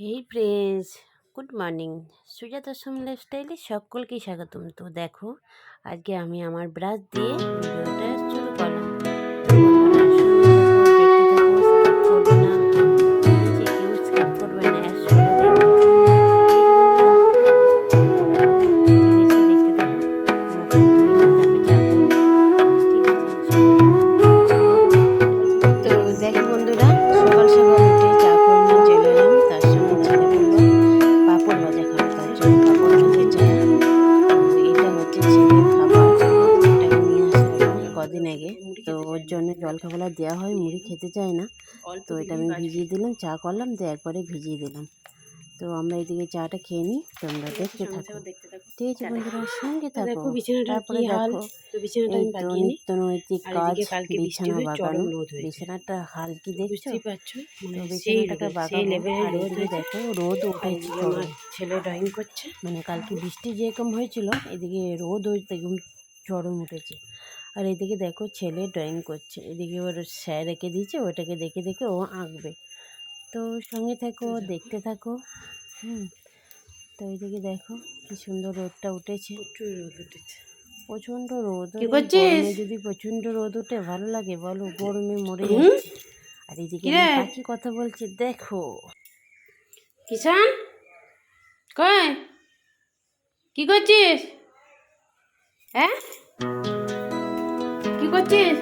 Hey press good morning Sujata Som লাইফস্টাইলে সকলকে স্বাগতম। তো দেখো, আজকে আমি আমার ব্রাশ দিয়ে ভিডিওটা জলখাবার দেওয়া হয় মুড়ি খেতে চায় না। তো এটা আমি ভিজিয়ে দিলাম চা করলাম তো একবারে ভিজিয়ে দিলাম। তো আমরা এদিকে চাটা খেয়ে নিই তোমরা দেখতে থাকো। ঠিক আছে বন্ধুরা সঙ্গে থাকো। তারপরে দেখো এই তো নিত্য নৈতিক কাজ এদিকে কালকে বৃষ্টি বিছানা বাগানো। বিছানাটা হাল কি দেখছ? তো মানে বিছানাটাকে আর এদিকে দেখো রোদ উঠেছে ছেলে ড্রয়িং করছে। মানে কালকে বৃষ্টি যেরকম হয়েছিল এদিকে রোদ হয়েছে চরম উঠেছে। আর এদিকে দেখো ছেলে ড্রয়িং করছে। এদিকে ওর স্যার রেখে দিয়েছে ওটাকে দেখে দেখে ও আঁকবে। তো সঙ্গে থাকো তো দেখতে থাকো। হুম তো এদিকে দেখো কি সুন্দর রোদটা উঠেছে। প্রচুর রোদ উঠেছে। প্রচণ্ড রোদ কি যদি প্রচণ্ড রোদ উঠে ভালো লাগে বলো গরমে মরে? যাচ্ছে। আর এদিকে পাখি কথা বলছে দেখো। কিষান? কয় কি করছিস? হ্যাঁ? কি করছিস?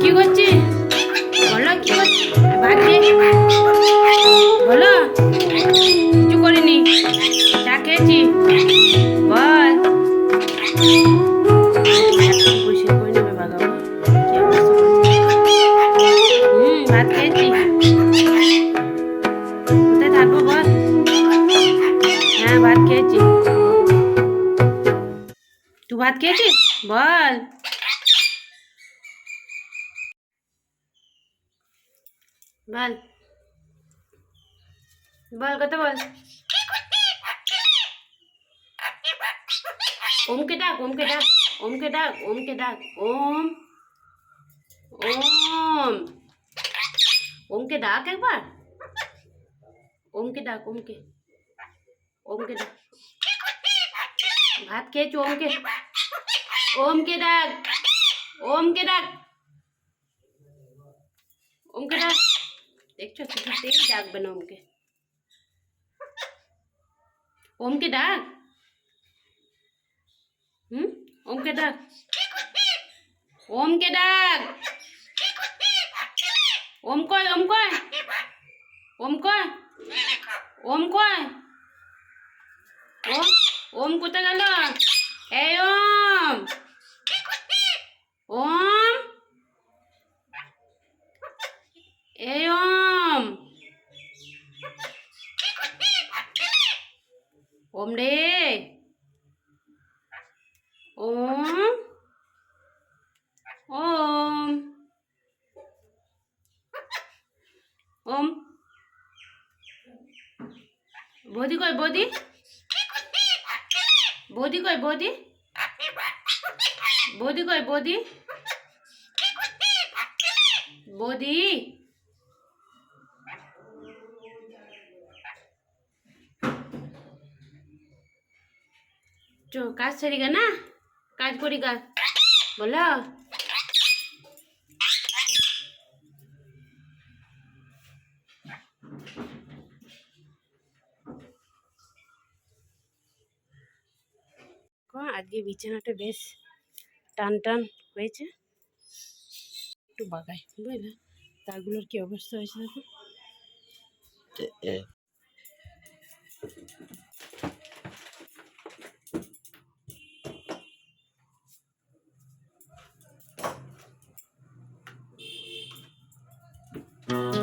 কি করছিস? বলো কি করছিস? বলো কিছু করিনি। চা খেয়েছি। বল বল বল কথা বল ওমকে ডাক ওমকে ডাক ওমকে ডাক ওমকে ডাক ওম ওম ওমকে ডাক একবার ওমকে ডাক ওমকে ওমকে ডাক ভাত খেয়েছো ওমকে ওমকে ডাক ওমকে ডাক ওমকে ডাক দেখছ কিছুতেই ডাকবে না ওমকে ওমকে ডাক হুম ওমকে ডাক ওমকে ডাক ওম কয় ওম কয় ওম কয় ওম কয় ওম ওম কোথায় গেল এই ওম। ওম। এই ওম। ওম রে। ওম। ওম। ওম। বৌদি কই বৌদি? বৌদি কই, বৌদি? বৌদি কই, বৌদি? বৌদি? চো, কাজ সারি গা না? কাজ করি গা। বলো। যে বিছানাটা বেশ টান টান হয়েছে। একটু বাগায় বুঝলেন তারগুলোর কি অবস্থা হয়েছে দেখো? Mm-hmm.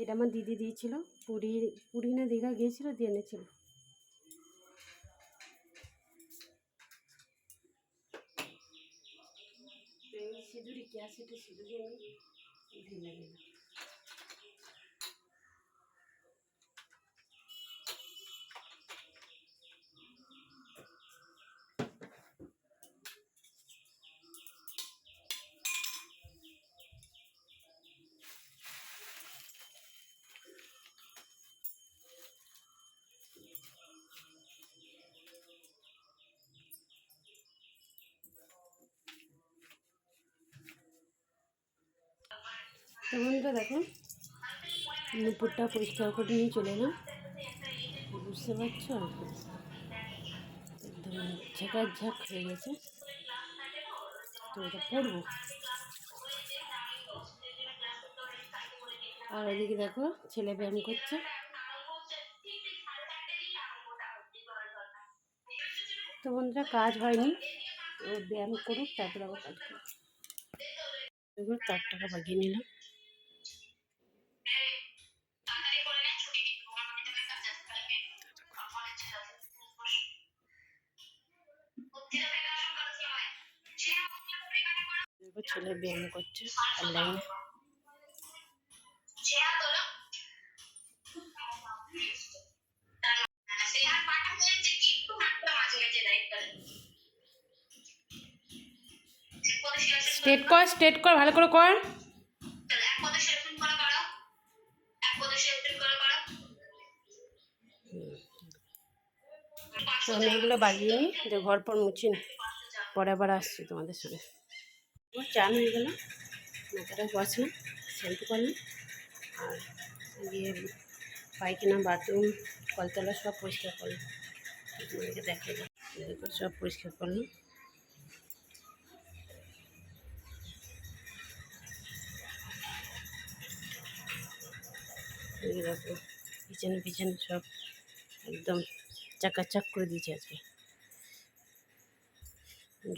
এটা আমার দিদি দিয়েছিল, পুরী পুরী না দীঘা গিয়েছিল, দিয়ে এনেছিল। সিঁদুরি সিঁদুরি আমি নিলাম তো বন্ধুরা দেখো? নুপুরটা পরিষ্কার করে নিয়ে চলে এলাম। বুঝতে পারছ? একদম ঝাঁকার ঝাঁক হয়ে গেছে। তো এটা পরবো। আর ওদিকে দেখো, ছেলে ব্যায়াম করছে। তো বন্ধুরা, কাজ হয়নি। ও ব্যায়াম করুক, তারপর আবার কাজ করুক। তার টাকা বাগিয়ে নিলাম। ছেলে ব্যায়াম করছে অনলাইনে স্ট্রেট কর স্ট্রেট কর ভালো করে কর। তো আমি এগুলো বাগিয়ে নিই যে ঘর পর মুছি না। পরে আবার আসছি তোমাদের সঙ্গে। আমার চান হয়ে গেল মাথাটা বসলাম শ্যাম্পু করলাম, আর গিয়ে পায়খানা, বাথরুম, কলতলা সব পরিষ্কার করলাম। তোমাদেরকে দেখা যায় সব পরিষ্কার করলাম। পিছনে পিছনে সব একদম চাকাচাক করে দিয়েছে আজকে।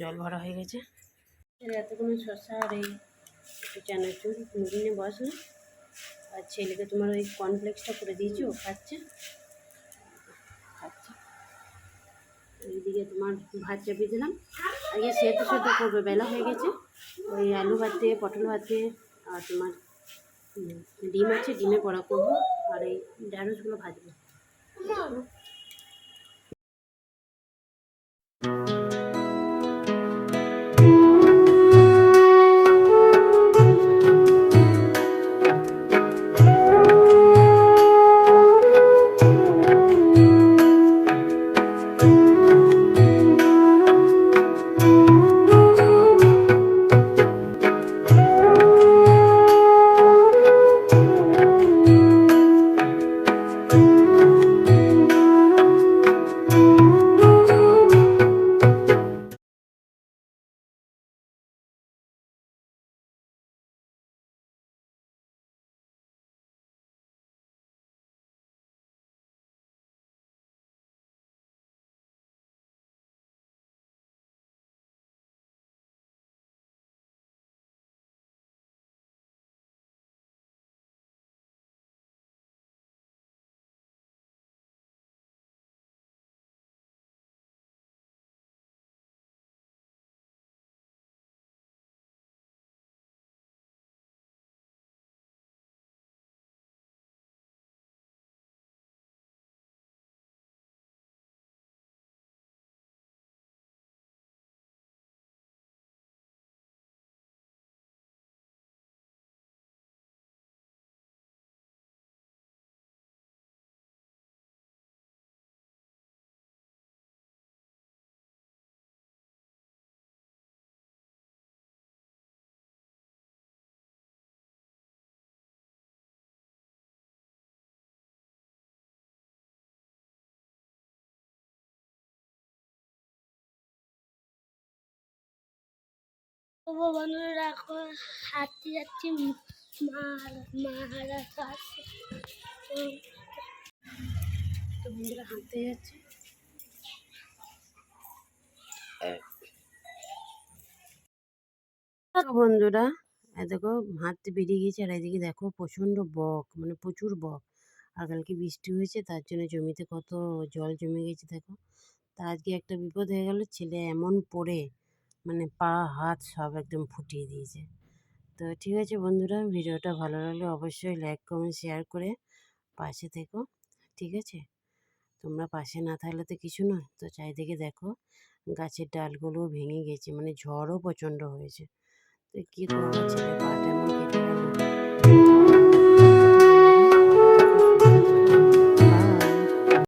জল ভরা হয়ে গেছে। এতক্ষণ শসা আর এই একটু চানাচুর মুড়ি নিয়ে বসল আর ছেলেকে তোমার ওই কর্নফ্লেক্সটা করে দিয়েছি, ও খাচ্ছে। খাচ্ছে। এইদিকে তোমার ভাত চাপিয়ে দিলাম। আগে সেদ্ধ সেদ্ধ করবে, বেলা হয়ে গেছে। ওই আলু ভাতে পটল ভাতে আর তোমার ডিম আছে, ডিমে বড়া করব। আর এই ঢ্যাঁড়সগুলো ভাজবো। বন্ধুরা দেখো হাঁটতে যাচ্ছি বন্ধুরা দেখো, হাঁটতে বেরিয়ে গেছে, আর এদিকে দেখো, প্রচণ্ড বক মানে প্রচুর বক। আর কালকে বৃষ্টি হয়েছে, তার জন্য জমিতে কত জল জমে গেছে, দেখো। তা আজকে একটা বিপদ হয়ে গেল, ছেলে এমন পড়ে। মানে পা, হাত সব একদম ফুটিয়ে দিয়েছে। তো ঠিক আছে বন্ধুরা, ভিডিওটা ভালো লাগলে অবশ্যই লাইক কমেন্ট শেয়ার করে পাশে থেকো, ঠিক আছে? তোমরা পাশে না থাকলে তো কিছু নয়। তো চারিদিকে দেখো, গাছের ডালগুলো ভেঙে গেছে মানে ঝড়ও প্রচণ্ড হয়েছে। তো কী করব? ছেলে পাটা